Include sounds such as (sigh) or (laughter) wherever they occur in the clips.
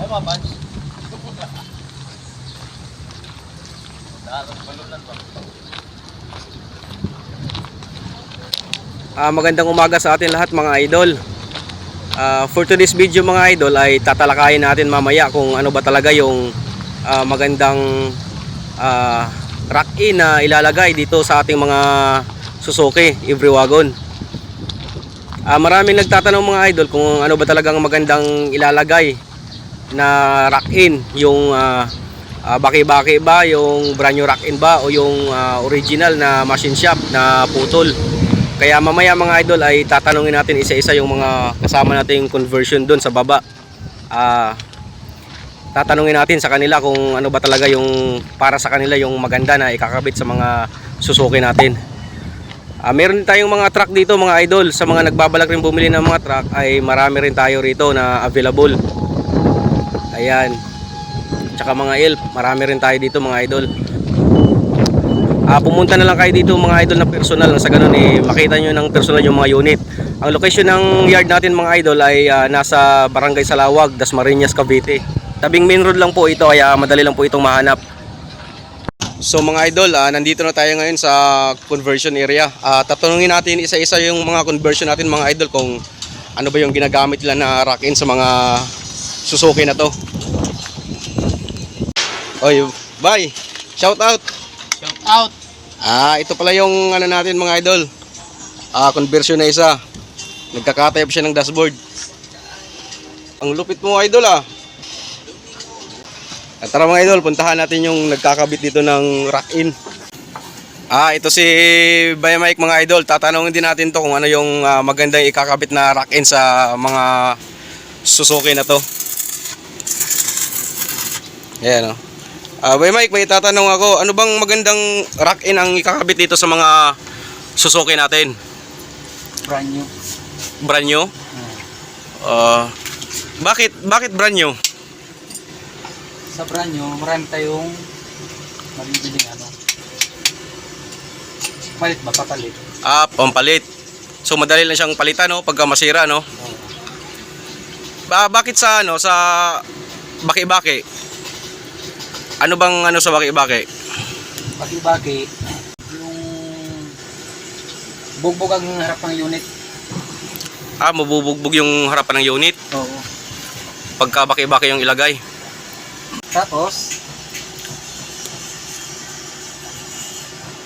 Ay, mga punch. Dapat balunan pa. Ah, magandang umaga sa atin lahat mga idol. Ah, for today's video mga idol ay tatalakayin natin mamaya kung ano ba talaga yung ah, magandang ah, rack-in na ilalagay dito sa ating mga Suzuki every wagon. Ah, maraming nagtatanong mga idol kung ano ba talagang magandang ilalagay na rack-in, yung ah, ah, baki-baki ba, yung brand new rack-in ba o yung ah, original na machine shop na putol. Kaya mamaya mga idol ay tatanungin natin isa-isa yung mga kasama nating conversion doon sa baba. Ah, tatanungin natin sa kanila kung ano ba talaga yung para sa kanila yung maganda na ikakabit sa mga Suzuki natin. Ah, meron tayong mga truck dito mga idol. Sa mga nagbabalak rin bumili ng mga truck ay marami rin tayo rito na available. Ayan. Tsaka mga elf, marami rin tayo dito mga idol. Ah, pumunta na lang kayo dito mga idol na personal sa ganun eh makita nyo ng personal yung mga unit. Ang location ng yard natin mga idol ay ah, nasa Barangay Salawag, Dasmariñas, Cavite. Tabing main road lang po ito kaya madali lang po itong mahanap. So mga idol, ah, nandito na tayo ngayon sa conversion area. Ah, tatanungin natin isa-isa yung mga conversion natin mga idol kung ano ba yung ginagamit nila na rack-in sa mga Suzuki na to. Oy, bye. Shout out. Shout out! Ah, ito pala yung ano natin mga idol. Ah, conversion na isa. Nagkakatayap siya ng dashboard. Ang lupit mo idol ah. At tara mga idol, puntahan natin yung nagkakabit dito ng rack-in. Ah, ito si Bay Mike mga idol. Tatanungin din natin to kung ano yung ah, magandang ikakabit na rack-in sa mga Suzuki na to. Ayan oh. Ah, Bay Mike, may tatanong ako, ano bang magandang rack-in ang ikakabit dito sa mga Suzuki natin? Brand new. Brand new? Ah, bakit bakit brand new? Sa brand new, marami tayong mabibiling ano. Palit ba? Papalit. Ah, pampalit. So madali lang siyang palitan no pagka masira no. Ba bakit sa ano sa baki-baki? Ano bang ano sa baki-baki? Baki-baki, yung bugbog ang harap ng unit. Ah, mabubugbog yung harapan ng unit Oo. pagka baki-baki yung ilagay. Tapos,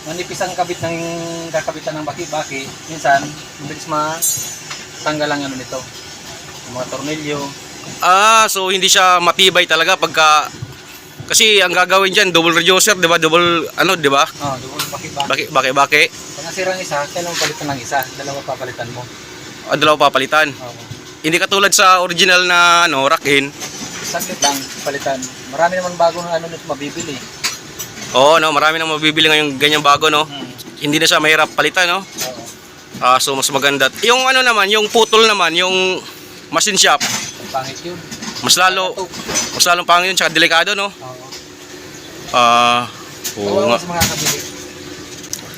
manipis ang kabit ng kakabitan ng baki-baki. Minsan, mabilis matanggal ang ano nito. Yung mga tornilyo. Ah, so hindi siya matibay talaga pagka kasi ang gagawin diyan double reducer, 'di ba? Double ano, 'di ba? Oh, doon baki-baki. Baki baki baki. Pag nasira ang isa, kailangan palitan ng isa. Dalawa papalitan mo. Ah, dalawa papalitan. Oo. Hindi katulad sa original na ano, rack-in. Saglit lang, palitan. Marami naman bago na ano nito mabibili. Oo, no, marami nang mabibili ngayong ganyang bago, no. Hmm. Hindi na siya mahirap palitan, no. Oo. Ah, so mas maganda. Yung ano naman, yung putol naman, yung machine shop, Ang pangit yun. Mas lalo mas lalong pangit yun, tsaka delikado, no. Ah, oo Tawa nga.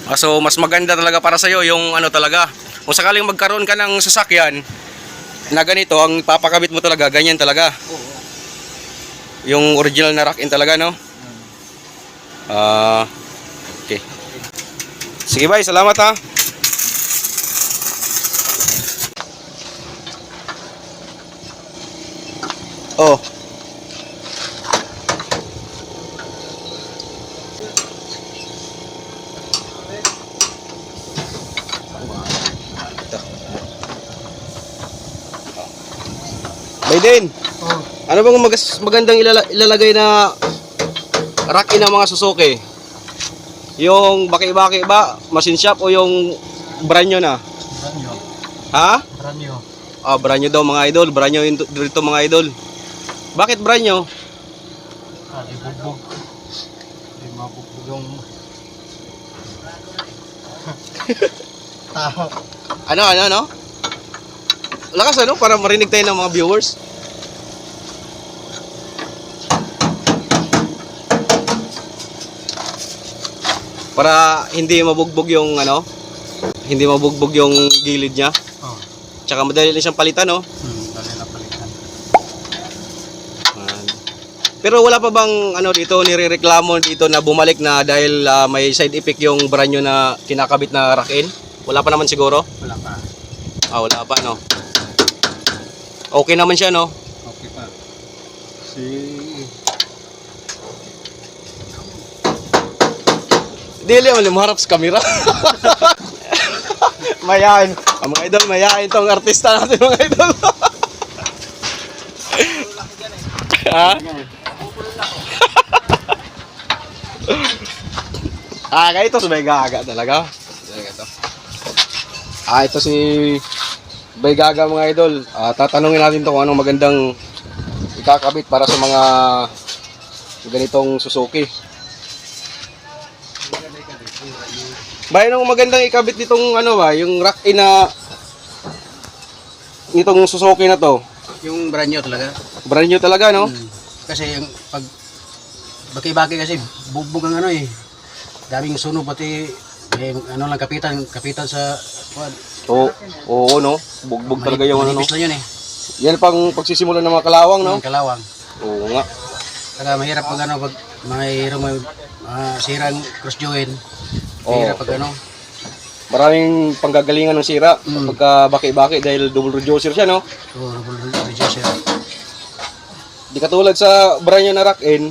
Ah, so mas maganda talaga para sa yung ano talaga. Kung sakaling magkaroon ka ng sasakyan na ganito, ang papakabit mo talaga, ganyan talaga. Oo. Yung original na rack-in talaga, no? Ah, okay. Sige, bye. Salamat, ha. Oh. Biden, Oo. ano bang magas- magandang ilala- ilalagay na rack-in ng mga Suzuki? Yung baki-baki ba, machine shop o yung brand new na? Brand new. Ha? Brand new. Ah, brand new daw mga idol, brand yun dito mga idol. Bakit brand new? Ah, di bugbog. Di mabugbog yung... (laughs) Tao. Ano, ano, ano? Lakas ano, para marinig tayo ng mga viewers. Para hindi mabugbog yung ano, hindi mabugbog yung gilid niya. Oh. Tsaka madali lang siyang palitan, no? Hmm, dali na palitan. Ah, Pero wala pa bang ano dito nirereklamo dito na bumalik na dahil ah, may side effect yung brand nyo na kinakabit na rack-in? Wala pa naman siguro? Wala pa. Ah, wala pa no. Okay naman siya no. Okay pa. Si... Dili mo harap sa camera. (laughs) mayain. Ang mga idol, mayain tong artista natin mga idol. ha? Ah, kaya ito si Gaga talaga. Talaga. Ah, ito si Bay Gaga mga idol. Ah, tatanungin natin to kung anong magandang ikakabit para sa mga ganitong Suzuki. Bayan ang magandang ikabit nitong ano ba, yung rack in na nitong Suzuki na to. Yung brand new talaga. Brand new talaga, no? Mm. Kasi yung pag baki-baki kasi bugbog ang ano eh. Daming sunog pati eh, ano lang kapitan, kapitan sa kuwan. Oo, oo, no? Bugbog talaga yung ano, no? Manipis lang yun eh. Yan pang pagsisimula ng mga kalawang, no? Yung kalawang. Oo nga. Kaya mahirap pag ano pag mayroong may ah, sirang cross joint. Oo. Mahirap pag ano. Maraming panggagalingan ng sira Mm. pagka baki-baki dahil double reducer siya, no? Oh, reducer. Di katulad sa new na rack in,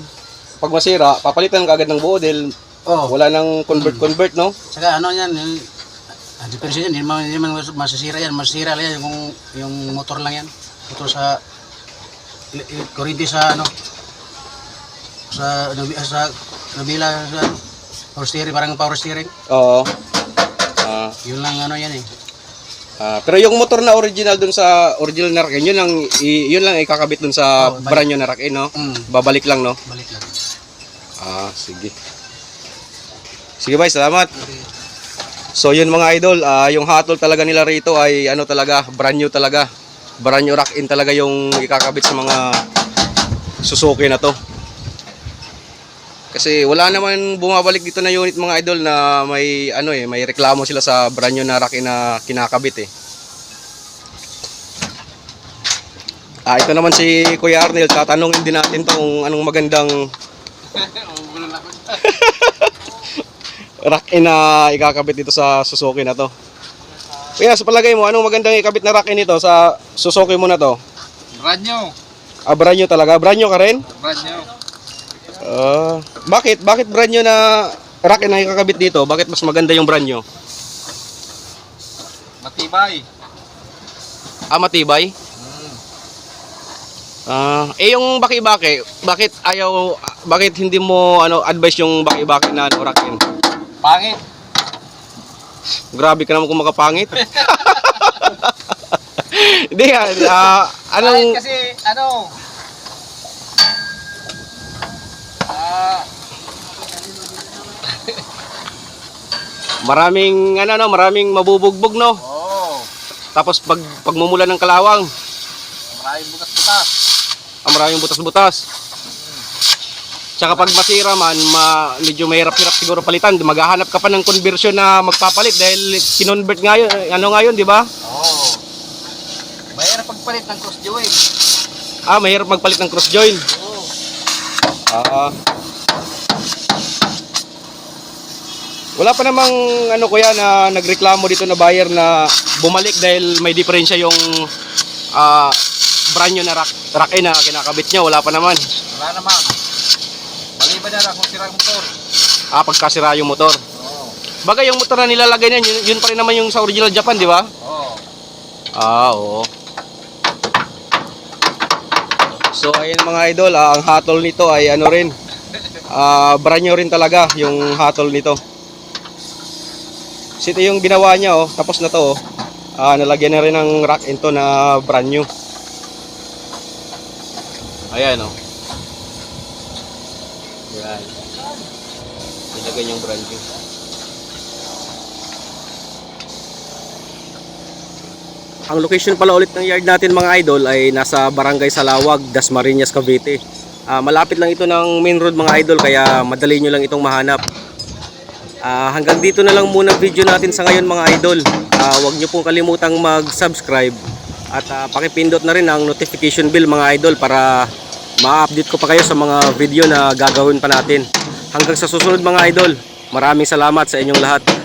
pag masira, papalitan ka agad ng buo dahil Oh, wala nang convert-convert, no? saka ano yan, yung, ah, depensa yan, hindi man, hindi man masisira yan, masisira lang yan kung yung motor lang yan. Motor sa, i- i- kurente sa ano, sa, sa, nabila sa, power steering, parang power steering. Oo. Ah, Yun lang ano yan eh. Ah, pero yung motor na original dun sa original na rack, yun lang i- yun lang ikakabit dun sa Oh, balik. brand new na rack, no? Mm, Babalik lang, no? balik lang. Ah, sige. Sige, bye, salamat. So, yun mga idol, ah, yung hatol talaga nila rito ay ano talaga, brand new talaga. Brand new rack in talaga yung ikakabit sa mga Suzuki na to. Kasi wala naman bumabalik dito na unit mga idol na may ano eh, may reklamo sila sa brand new na rack in na kinakabit eh. Ah, ito naman si Kuya Arnel, tatanungin din natin to kung anong magandang (laughs) (laughs) rack in na ikakabit dito sa Suzuki na to. Kuya, sa palagay mo, anong magandang ikabit na rack in nito sa Suzuki mo na to? Brand new. Ah, brand new talaga? Brand new ka rin? Brand new. Ah, bakit? Bakit brand new na rack in na ikakabit dito? Bakit mas maganda yung brand new? Matibay. Ah, matibay? Ah, eh yung baki-baki, bakit ayaw, bakit hindi mo ano advice yung baki-baki na ano, rack in? Pangit. Grabe ka naman kung makapangit. (laughs) Hindi ah, ah, anong Pangit kasi ano? Ah, maraming ano no, maraming mabubugbog no. oh. Tapos pag pagmumula ng kalawang, Maraming butas-butas. ang maraming butas-butas. Tsaka pag masira man, ma, medyo mahirap-hirap siguro palitan. Maghahanap ka pa ng conversion na magpapalit dahil kinonvert ngayon, ano ngayon, di ba? Oh. Mahirap pagpalit ng cross joint. Ah, mahirap magpalit ng cross join. Oh. Ah. wala pa namang ano kuya na nagreklamo dito na buyer na bumalik dahil may diferensya yung ah brand new na rack, rack na kinakabit niya. Wala pa naman. Wala naman. Lang kung sira ang motor. Ah, pagkasira yung motor. Oh. Bagay yung motor na nilalagay niyan, yun, yun pa rin naman yung sa original Japan, di ba? Oh. Ah, oo. So, ayun mga idol, ah, ang hatol nito ay ano rin, (laughs) ah, brand new rin talaga yung hatol nito. So, ito yung ginawa niya, oh, tapos na to, oh. Ah, nalagyan na rin ng rack into na brand new. Ayan, oh. Ayan. Nilagyan yung brand new. Ang location pala ulit ng yard natin mga idol ay nasa Barangay Salawag, Dasmariñas, Cavite. Ah, malapit lang ito ng main road mga idol kaya madali nyo lang itong mahanap. Ah, hanggang dito na lang muna video natin sa ngayon mga idol. Ah, huwag nyo pong kalimutang mag-subscribe at ah, pakipindot na rin ang notification bell mga idol para ma-update ko pa kayo sa mga video na gagawin pa natin. Hanggang sa susunod mga idol, maraming salamat sa inyong lahat.